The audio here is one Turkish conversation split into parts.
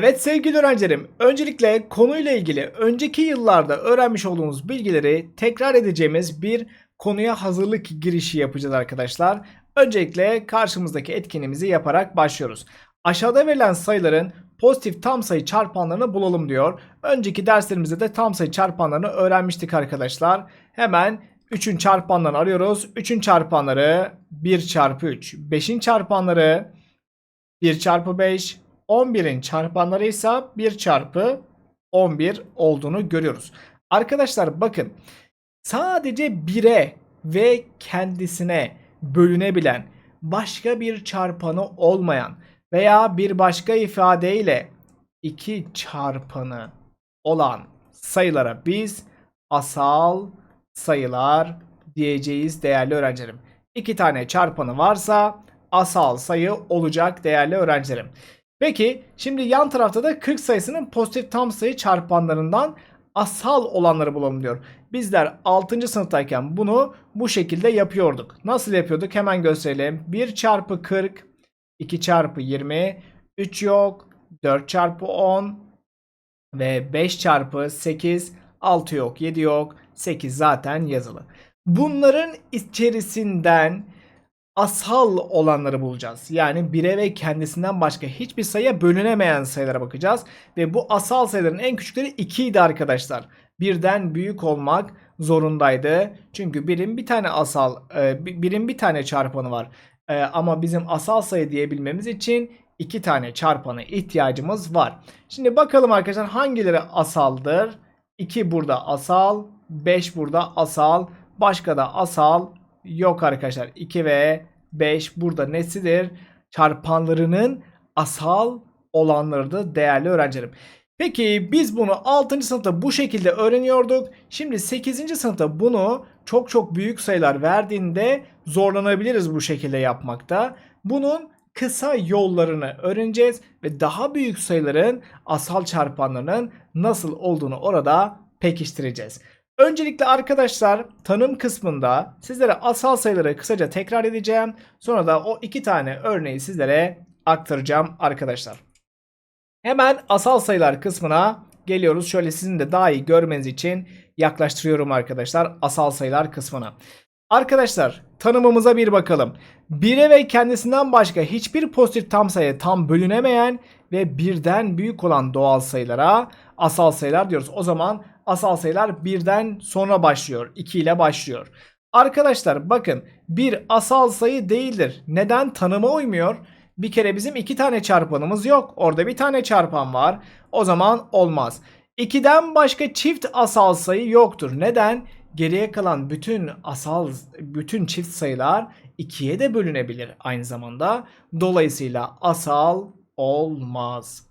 Evet sevgili öğrencilerim, öncelikle konuyla ilgili önceki yıllarda öğrenmiş olduğumuz bilgileri tekrar edeceğimiz bir konuya hazırlık girişi yapacağız arkadaşlar. Öncelikle karşımızdaki etkinliğimizi yaparak başlıyoruz. Aşağıda verilen sayıların pozitif tam sayı çarpanlarını bulalım diyor. Önceki derslerimizde de tam sayı çarpanlarını öğrenmiştik arkadaşlar. Hemen 3'ün çarpanlarını arıyoruz. 3'ün çarpanları 1 çarpı 3. 5'in çarpanları 1 çarpı 5. 11'in çarpanları ise 1 çarpı 11 olduğunu görüyoruz. Arkadaşlar bakın sadece 1'e ve kendisine bölünebilen başka bir çarpanı olmayan veya bir başka ifadeyle 2 çarpanı olan sayılara biz asal sayılar diyeceğiz değerli öğrencilerim. İki tane çarpanı varsa asal sayı olacak değerli öğrencilerim. Peki şimdi yan tarafta da 40 sayısının pozitif tam sayı çarpanlarından asal olanları bulalım diyor. Bizler 6. sınıftayken bunu bu şekilde yapıyorduk. Nasıl yapıyorduk hemen gösterelim. 1 çarpı 40, 2 çarpı 20, 3 yok, 4 çarpı 10 ve 5 çarpı 8, 6 yok, 7 yok, 8 zaten yazılı. Bunların içerisinden asal olanları bulacağız. Yani 1'e ve kendisinden başka hiçbir sayıya bölünemeyen sayılara bakacağız. Ve bu asal sayıların en küçükleri 2 idi arkadaşlar. Birden büyük olmak zorundaydı. Çünkü birin bir tane asal, e, birin bir tane çarpanı var. E, ama bizim asal sayı diyebilmemiz için iki tane çarpanı ihtiyacımız var. Şimdi bakalım arkadaşlar hangileri asaldır? 2 burada asal, 5 burada asal, başka da asal yok arkadaşlar. 2 ve 5 burada nesidir? Çarpanlarının asal olanlarıdır değerli öğrencilerim. Peki biz bunu 6. sınıfta bu şekilde öğreniyorduk. Şimdi 8. sınıfta bunu çok çok büyük sayılar verdiğinde zorlanabiliriz bu şekilde yapmakta. Bunun kısa yollarını öğreneceğiz ve daha büyük sayıların asal çarpanlarının nasıl olduğunu orada pekiştireceğiz. Öncelikle arkadaşlar tanım kısmında sizlere asal sayıları kısaca tekrar edeceğim. Sonra da o iki tane örneği sizlere aktaracağım arkadaşlar. Hemen asal sayılar kısmına geliyoruz. Şöyle sizin de daha iyi görmeniz için yaklaştırıyorum arkadaşlar asal sayılar kısmına. Arkadaşlar tanımımıza bir bakalım. 1'e ve kendisinden başka hiçbir pozitif tam sayı tam bölünemeyen ve birden büyük olan doğal sayılara asal sayılar diyoruz. O zaman asal sayılar birden sonra başlıyor. 2 ile başlıyor. Arkadaşlar bakın bir asal sayı değildir. Neden? Tanıma uymuyor. Bir kere bizim iki tane çarpanımız yok. Orada bir tane çarpan var. O zaman olmaz. 2'den başka çift asal sayı yoktur. Neden? Geriye kalan bütün asal bütün çift sayılar 2'ye de bölünebilir aynı zamanda. Dolayısıyla asal olmaz.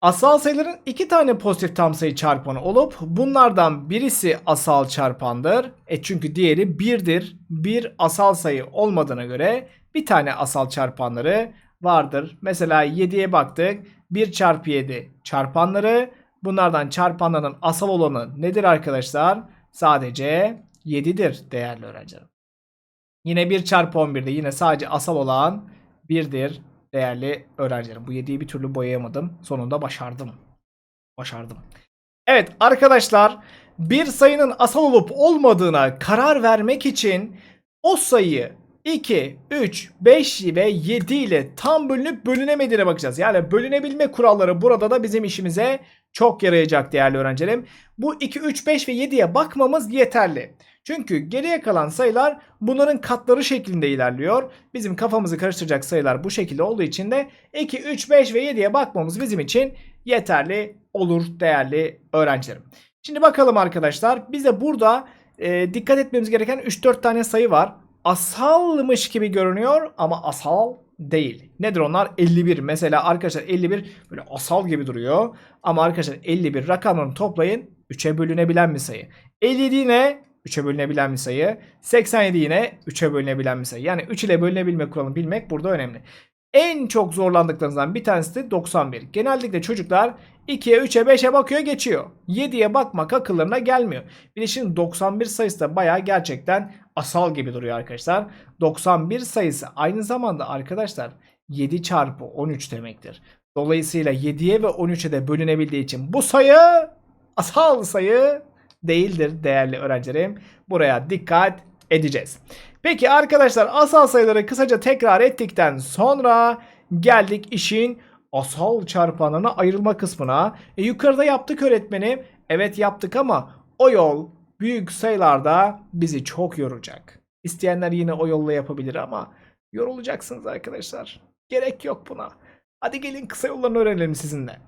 Asal sayıların iki tane pozitif tam sayı çarpanı olup bunlardan birisi asal çarpandır. E çünkü diğeri birdir. Bir asal sayı olmadığına göre bir tane asal çarpanları vardır. Mesela 7'ye baktık. 1 çarpı 7 çarpanları. Bunlardan çarpanların asal olanı nedir arkadaşlar? Sadece 7'dir değerli öğrencilerim. Yine 1 çarpı 11'de yine sadece asal olan 1'dir değerli öğrencilerim. Bu 7'yi bir türlü boyayamadım. Sonunda başardım. Başardım. Evet arkadaşlar bir sayının asal olup olmadığına karar vermek için o sayıyı 2, 3, 5 ve 7 ile tam bölünüp bölünemediğine bakacağız. Yani bölünebilme kuralları burada da bizim işimize çok yarayacak değerli öğrencilerim. Bu 2, 3, 5 ve 7'ye bakmamız yeterli. Çünkü geriye kalan sayılar bunların katları şeklinde ilerliyor. Bizim kafamızı karıştıracak sayılar bu şekilde olduğu için de 2, 3, 5 ve 7'ye bakmamız bizim için yeterli olur değerli öğrencilerim. Şimdi bakalım arkadaşlar. Bize burada e, dikkat etmemiz gereken 3-4 tane sayı var. Asalmış gibi görünüyor ama asal değil. Nedir onlar? 51. Mesela arkadaşlar 51 böyle asal gibi duruyor. Ama arkadaşlar 51 rakamlarını toplayın 3'e bölünebilen bir sayı. 57 yine 3'e bölünebilen bir sayı. 87 yine 3'e bölünebilen bir sayı. Yani 3 ile bölünebilme kuralını bilmek burada önemli. En çok zorlandıklarınızdan bir tanesi de 91. Genellikle çocuklar 2'ye, 3'e, 5'e bakıyor geçiyor. 7'ye bakmak akıllarına gelmiyor. Bir de şimdi 91 sayısı da baya gerçekten asal gibi duruyor arkadaşlar. 91 sayısı aynı zamanda arkadaşlar 7 çarpı 13 demektir. Dolayısıyla 7'ye ve 13'e de bölünebildiği için bu sayı asal sayı değildir değerli öğrencilerim. Buraya dikkat edeceğiz. Peki arkadaşlar asal sayıları kısaca tekrar ettikten sonra geldik işin asal çarpanına ayrılma kısmına. E, yukarıda yaptık öğretmenim. Evet yaptık ama o yol büyük sayılarda bizi çok yoracak. İsteyenler yine o yolla yapabilir ama yorulacaksınız arkadaşlar. Gerek yok buna. Hadi gelin kısa yollarını öğrenelim sizinle.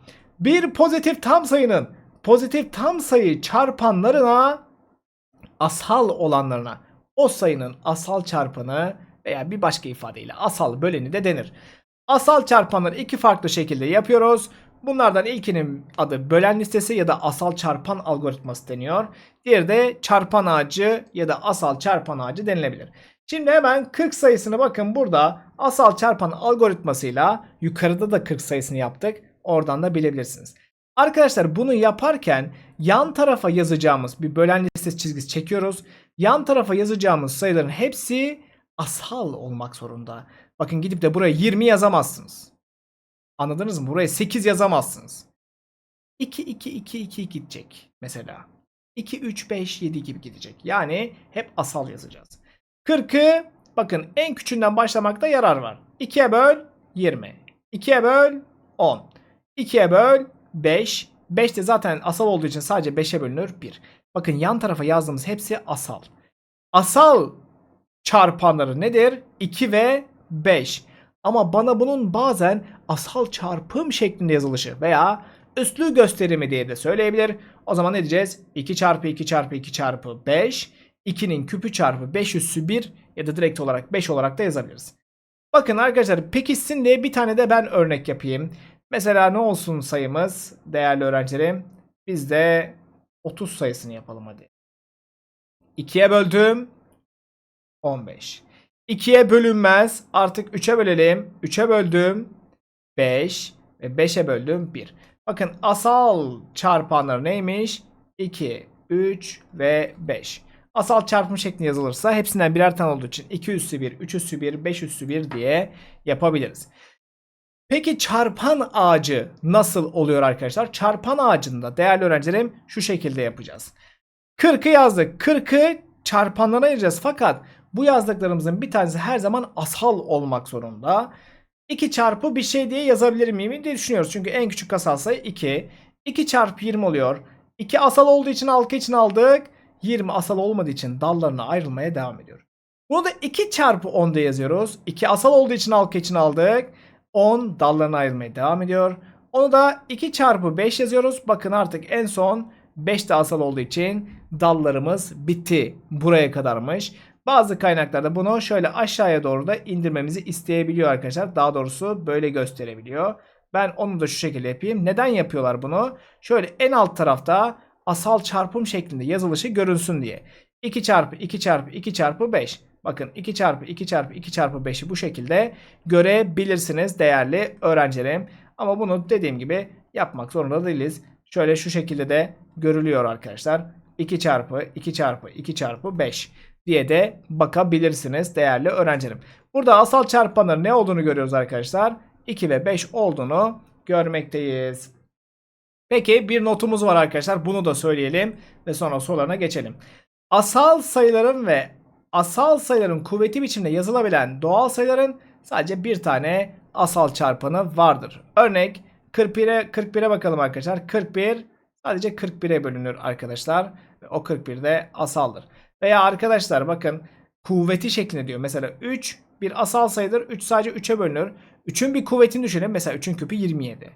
Bir pozitif tam sayının pozitif tam sayı çarpanlarına asal olanlarına o sayının asal çarpanı veya bir başka ifadeyle asal böleni de denir. Asal çarpanları iki farklı şekilde yapıyoruz. Bunlardan ilkinin adı bölen listesi ya da asal çarpan algoritması deniyor. Diğeri de çarpan ağacı ya da asal çarpan ağacı denilebilir. Şimdi hemen 40 sayısını bakın burada asal çarpan algoritmasıyla yukarıda da 40 sayısını yaptık. Oradan da bilebilirsiniz. Arkadaşlar bunu yaparken yan tarafa yazacağımız bir bölen listesi çizgisi çekiyoruz. Yan tarafa yazacağımız sayıların hepsi asal olmak zorunda. Bakın gidip de buraya 20 yazamazsınız. Anladınız mı? Buraya 8 yazamazsınız. 2 2 2 2 gidecek mesela. 2 3 5 7 gibi gidecek. Yani hep asal yazacağız. 40'ı bakın en küçüğünden başlamakta yarar var. 2'ye böl 20. 2'ye böl 10. 2'ye böl 5. 5 de zaten asal olduğu için sadece 5'e bölünür 1. Bakın yan tarafa yazdığımız hepsi asal. Asal çarpanları nedir? 2 ve 5. Ama bana bunun bazen asal çarpım şeklinde yazılışı veya üslü gösterimi diye de söyleyebilir. O zaman ne diyeceğiz? 2 çarpı 2 çarpı 2 çarpı 5. 2'nin küpü çarpı 5 üssü 1 ya da direkt olarak 5 olarak da yazabiliriz. Bakın arkadaşlar pekişsin diye bir tane de ben örnek yapayım. Mesela ne olsun sayımız değerli öğrencilerim? Biz de 30 sayısını yapalım hadi. 2'ye böldüm. 15. 2'ye bölünmez. Artık 3'e bölelim. 3'e böldüm. 5. Ve 5'e böldüm 1. Bakın asal çarpanlar neymiş? 2, 3 ve 5. Asal çarpım şeklinde yazılırsa hepsinden birer tane olduğu için 2 üssü 1, 3 üssü 1, 5 üssü 1 diye yapabiliriz. Peki çarpan ağacı nasıl oluyor arkadaşlar? Çarpan ağacında değerli öğrencilerim şu şekilde yapacağız. 40'ı yazdık. 40'ı çarpanlara ayıracağız. Fakat bu yazdıklarımızın bir tanesi her zaman asal olmak zorunda. 2 çarpı bir şey diye yazabilir miyim diye düşünüyoruz. Çünkü en küçük asal sayı 2. 2 çarpı 20 oluyor. 2 asal olduğu için halka için aldık. 20 asal olmadığı için dallarına ayrılmaya devam ediyor. Bunu da 2 çarpı 10 diye yazıyoruz. 2 asal olduğu için halka için aldık. 10 dallarına ayrılmaya devam ediyor. Onu da 2 çarpı 5 yazıyoruz. Bakın artık en son 5 de asal olduğu için dallarımız bitti. Buraya kadarmış. Bazı kaynaklarda bunu şöyle aşağıya doğru da indirmemizi isteyebiliyor arkadaşlar. Daha doğrusu böyle gösterebiliyor. Ben onu da şu şekilde yapayım. Neden yapıyorlar bunu? Şöyle en alt tarafta asal çarpım şeklinde yazılışı görünsün diye. 2 çarpı 2 çarpı 2 çarpı 5. Bakın 2 çarpı 2 çarpı 2 çarpı 5'i bu şekilde görebilirsiniz değerli öğrencilerim. Ama bunu dediğim gibi yapmak zorunda değiliz. Şöyle şu şekilde de görülüyor arkadaşlar. 2 çarpı 2 çarpı 2 çarpı 5 diye de bakabilirsiniz değerli öğrencilerim. Burada asal çarpanların ne olduğunu görüyoruz arkadaşlar. 2 ve 5 olduğunu görmekteyiz. Peki bir notumuz var arkadaşlar. Bunu da söyleyelim ve sonra sorularına geçelim. Asal sayıların ve asal sayıların kuvveti biçimde yazılabilen doğal sayıların sadece bir tane asal çarpanı vardır. Örnek 41'e 41'e bakalım arkadaşlar. 41 sadece 41'e bölünür arkadaşlar. O 41 de asaldır. Veya arkadaşlar bakın kuvveti şeklinde diyor. Mesela 3 bir asal sayıdır. 3 sadece 3'e bölünür. 3'ün bir kuvvetini düşünelim. Mesela 3'ün küpü 27.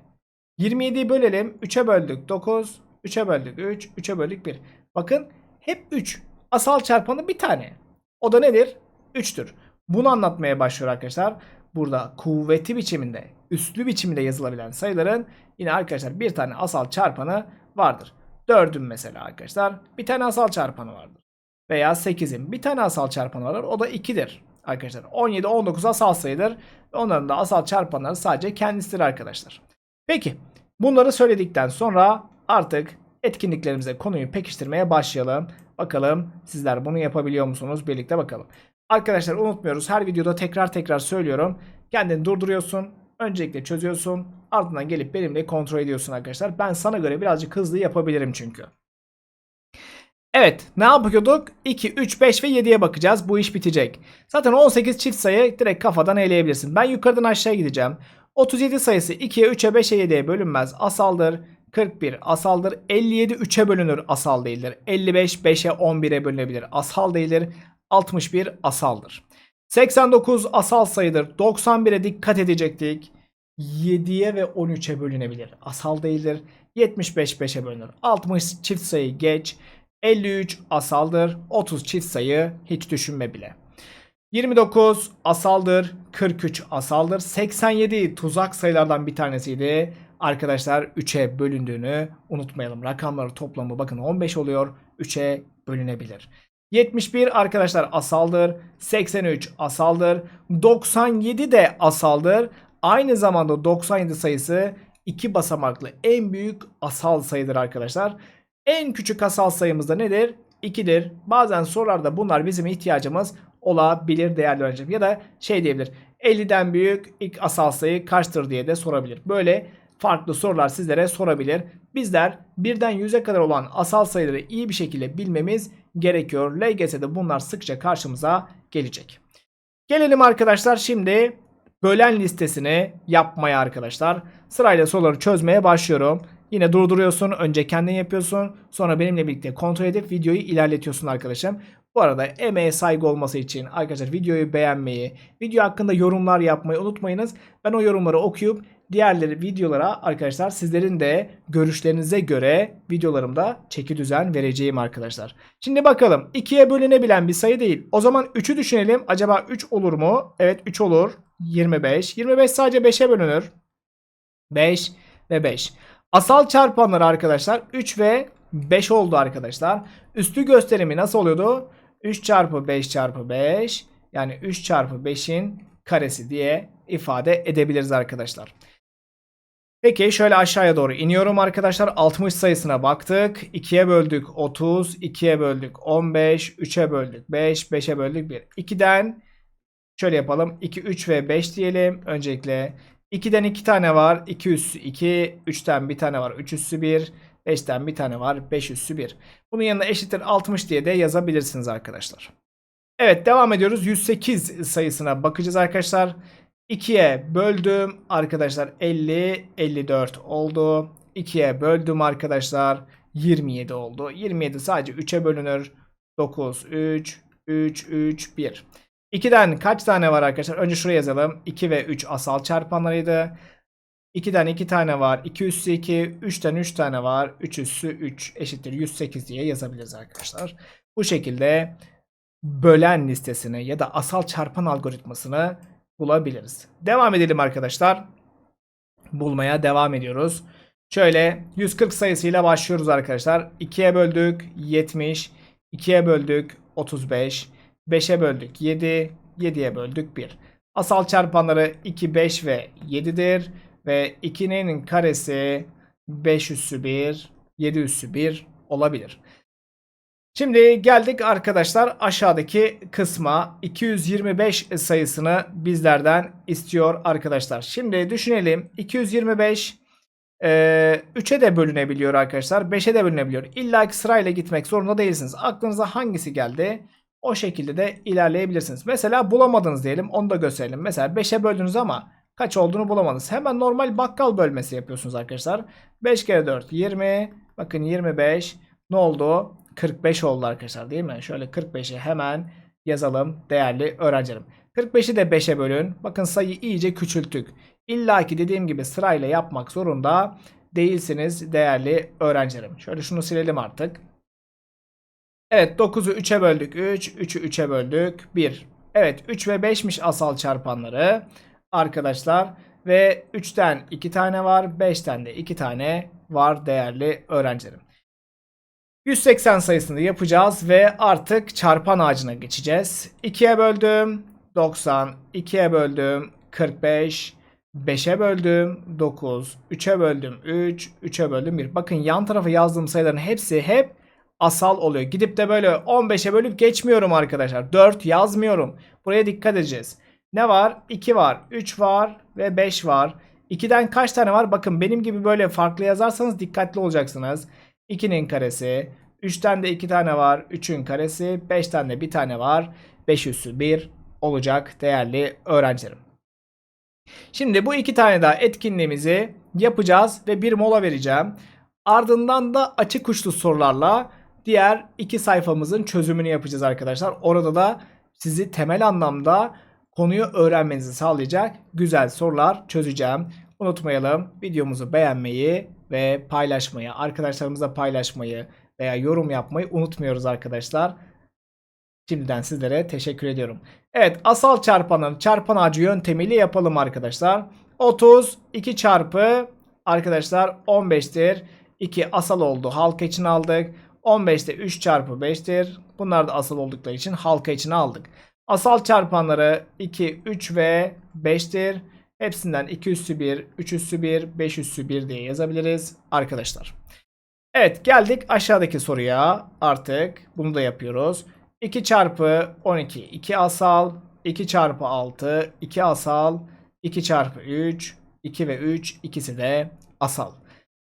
27'yi bölelim. 3'e böldük 9. 3'e böldük 3. 3'e böldük 1. Bakın hep 3. Asal çarpanı bir tane. O da nedir? 3'tür. Bunu anlatmaya başlıyor arkadaşlar. Burada kuvveti biçiminde, üslü biçiminde yazılabilen sayıların yine arkadaşlar bir tane asal çarpanı vardır. 4'ün mesela arkadaşlar bir tane asal çarpanı vardır. Veya 8'in bir tane asal çarpanı vardır. O da 2'dir arkadaşlar. 17, 19 asal sayıdır. Onların da asal çarpanları sadece kendisidir arkadaşlar. Peki bunları söyledikten sonra artık etkinliklerimize konuyu pekiştirmeye başlayalım. Bakalım sizler bunu yapabiliyor musunuz? Birlikte bakalım. Arkadaşlar unutmuyoruz her videoda tekrar tekrar söylüyorum. Kendini durduruyorsun. Öncelikle çözüyorsun. Ardından gelip benimle kontrol ediyorsun arkadaşlar. Ben sana göre birazcık hızlı yapabilirim çünkü. Evet ne yapıyorduk? 2, 3, 5 ve 7'ye bakacağız. Bu iş bitecek. Zaten 18 çift sayı direkt kafadan eleyebilirsin. Ben yukarıdan aşağıya gideceğim. 37 sayısı 2'ye 3'e 5'e 7'ye bölünmez. Asaldır. 41 asaldır. 57 3'e bölünür asal değildir. 55 5'e 11'e bölünebilir. Asal değildir. 61 asaldır. 89 asal sayıdır. 91'e dikkat edecektik. 7'ye ve 13'e bölünebilir. Asal değildir. 75 5'e bölünür. 60 çift sayı geç. 53 asaldır. 30 çift sayı hiç düşünme bile. 29 asaldır. 43 asaldır. 87 tuzak sayılardan bir tanesiydi. Arkadaşlar 3'e bölündüğünü unutmayalım. Rakamları toplamı bakın 15 oluyor. 3'e bölünebilir. 71 arkadaşlar asaldır. 83 asaldır. 97 de asaldır. Aynı zamanda 97 sayısı iki basamaklı en büyük asal sayıdır arkadaşlar. En küçük asal sayımız da nedir? 2'dir. Bazen sorularda bunlar bizim ihtiyacımız olabilir değerli öğrencim. Ya da şey diyebilir. 50'den büyük ilk asal sayı kaçtır diye de sorabilir. Böyle farklı sorular sizlere sorabilir. Bizler birden 100'e kadar olan asal sayıları iyi bir şekilde bilmemiz gerekiyor. LGS'de bunlar sıkça karşımıza gelecek. Gelelim arkadaşlar şimdi bölen listesini yapmaya arkadaşlar. Sırayla soruları çözmeye başlıyorum. Yine durduruyorsun. Önce kendin yapıyorsun. Sonra benimle birlikte kontrol edip videoyu ilerletiyorsun arkadaşım. Bu arada emeğe saygı olması için arkadaşlar videoyu beğenmeyi, video hakkında yorumlar yapmayı unutmayınız. Ben o yorumları okuyup diğerleri videolara arkadaşlar sizlerin de görüşlerinize göre videolarımda çeki düzen vereceğim arkadaşlar. Şimdi bakalım 2'ye bölünebilen bir sayı değil. O zaman 3'ü düşünelim. Acaba 3 olur mu? Evet 3 olur. 25. 25 sadece 5'e bölünür. 5 ve 5. Asal çarpanları arkadaşlar 3 ve 5 oldu arkadaşlar. Üstü gösterimi nasıl oluyordu? 3 çarpı 5 çarpı 5 yani 3 çarpı 5'in karesi diye ifade edebiliriz arkadaşlar. Peki şöyle aşağıya doğru iniyorum arkadaşlar. 60 sayısına baktık. 2'ye böldük 30, 2'ye böldük 15, 3'e böldük 5, 5'e böldük 1. 2'den şöyle yapalım. 2, 3 ve 5 diyelim. Öncelikle 2'den 2 tane var. 2 üssü 2. 3'ten bir tane var. 3 üssü 1. 5'ten bir tane var. 5 üssü 1. Bunun yanına eşittir 60 diye de yazabilirsiniz arkadaşlar. Evet devam ediyoruz. 108 sayısına bakacağız arkadaşlar. 2'ye böldüm arkadaşlar 50 54 oldu. 2'ye böldüm arkadaşlar 27 oldu. 27 sadece 3'e bölünür. 9 3 3 3 1. 2'den kaç tane var arkadaşlar? Önce şuraya yazalım. 2 ve 3 asal çarpanlarıydı. 2'den 2 tane var. 2 üssü 2. 3'ten 3 tane var. 3 üssü 3 eşittir 108 diye yazabiliriz arkadaşlar. Bu şekilde bölen listesini ya da asal çarpan algoritmasını bulabiliriz. Devam edelim arkadaşlar. Bulmaya devam ediyoruz. Şöyle 140 sayısıyla başlıyoruz arkadaşlar. 2'ye böldük 70. 2'ye böldük 35. 5'e böldük 7. 7'ye böldük 1. Asal çarpanları 2, 5 ve 7'dir. Ve 2'nin karesi 5 üssü 1, 7 üssü 1 olabilir. Şimdi geldik arkadaşlar aşağıdaki kısma 225 sayısını bizlerden istiyor arkadaşlar. Şimdi düşünelim 225 e, 3'e de bölünebiliyor arkadaşlar 5'e de bölünebiliyor. İlla ki sırayla gitmek zorunda değilsiniz. Aklınıza hangisi geldi? O şekilde de ilerleyebilirsiniz. Mesela bulamadınız diyelim onu da gösterelim. Mesela 5'e böldünüz ama kaç olduğunu bulamadınız. Hemen normal bakkal bölmesi yapıyorsunuz arkadaşlar. 5 kere 4 20 bakın 25 ne oldu? 45 oldu arkadaşlar değil mi? Şöyle 45'i hemen yazalım değerli öğrencilerim. 45'i de 5'e bölün. Bakın sayı iyice küçülttük. İlla ki dediğim gibi sırayla yapmak zorunda değilsiniz değerli öğrencilerim. Şöyle şunu silelim artık. Evet 9'u 3'e böldük 3. 3'ü 3'e böldük 1. Evet 3 ve 5'miş asal çarpanları arkadaşlar. Ve 3'ten 2 tane var. 5'ten de 2 tane var değerli öğrencilerim. 180 sayısını yapacağız ve artık çarpan ağacına geçeceğiz. 2'ye böldüm 90, 2'ye böldüm 45, 5'e böldüm 9, 3'e böldüm 3, 3'e böldüm 1. Bakın yan tarafa yazdığım sayıların hepsi hep asal oluyor. Gidip de böyle 15'e bölüp geçmiyorum arkadaşlar. 4 yazmıyorum. Buraya dikkat edeceğiz. ne var? 2 var, 3 var ve 5 var. 2'den kaç tane var? Bakın benim gibi böyle farklı yazarsanız dikkatli olacaksınız. 2'nin karesi, 3'ten de 2 tane var, 3'ün karesi, 5'ten de bir tane var. 5 üssü 1 olacak değerli öğrencilerim. Şimdi bu iki tane daha etkinliğimizi yapacağız ve bir mola vereceğim. Ardından da açık uçlu sorularla diğer iki sayfamızın çözümünü yapacağız arkadaşlar. Orada da sizi temel anlamda konuyu öğrenmenizi sağlayacak güzel sorular çözeceğim. Unutmayalım videomuzu beğenmeyi ve paylaşmayı, arkadaşlarımızla paylaşmayı veya yorum yapmayı unutmuyoruz arkadaşlar. Şimdiden sizlere teşekkür ediyorum. Evet asal çarpanın çarpan ağacı yöntemiyle yapalım arkadaşlar. 30 2 çarpı arkadaşlar 15'tir. 2 asal oldu. Halka için aldık. 15'te 3 çarpı 5'tir. Bunlar da asal oldukları için halka için aldık. Asal çarpanları 2, 3 ve 5'tir. Hepsinden 2 üssü 1, 3 üssü 1, 5 üssü 1 diye yazabiliriz arkadaşlar. Evet geldik aşağıdaki soruya artık bunu da yapıyoruz. 2 çarpı 12 2 asal 2 çarpı 6 2 asal 2 çarpı 3 2 ve 3 ikisi de asal.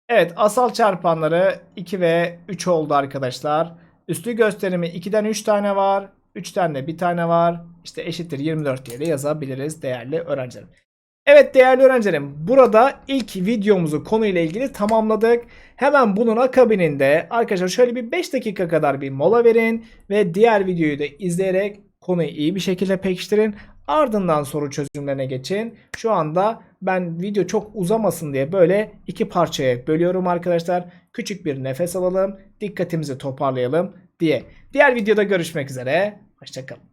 Evet asal çarpanları 2 ve 3 oldu arkadaşlar. Üslü gösterimi 2'den 3 tane var. 3'ten de bir tane var. İşte eşittir 24 diye de yazabiliriz değerli öğrencilerim. Evet değerli öğrencilerim burada ilk videomuzu konuyla ilgili tamamladık. Hemen bunun akabininde arkadaşlar şöyle bir 5 dakika kadar bir mola verin ve diğer videoyu da izleyerek konuyu iyi bir şekilde pekiştirin. Ardından soru çözümlerine geçin. Şu anda ben video çok uzamasın diye böyle iki parçaya bölüyorum arkadaşlar. Küçük bir nefes alalım, dikkatimizi toparlayalım diye. Diğer videoda görüşmek üzere. Hoşçakalın.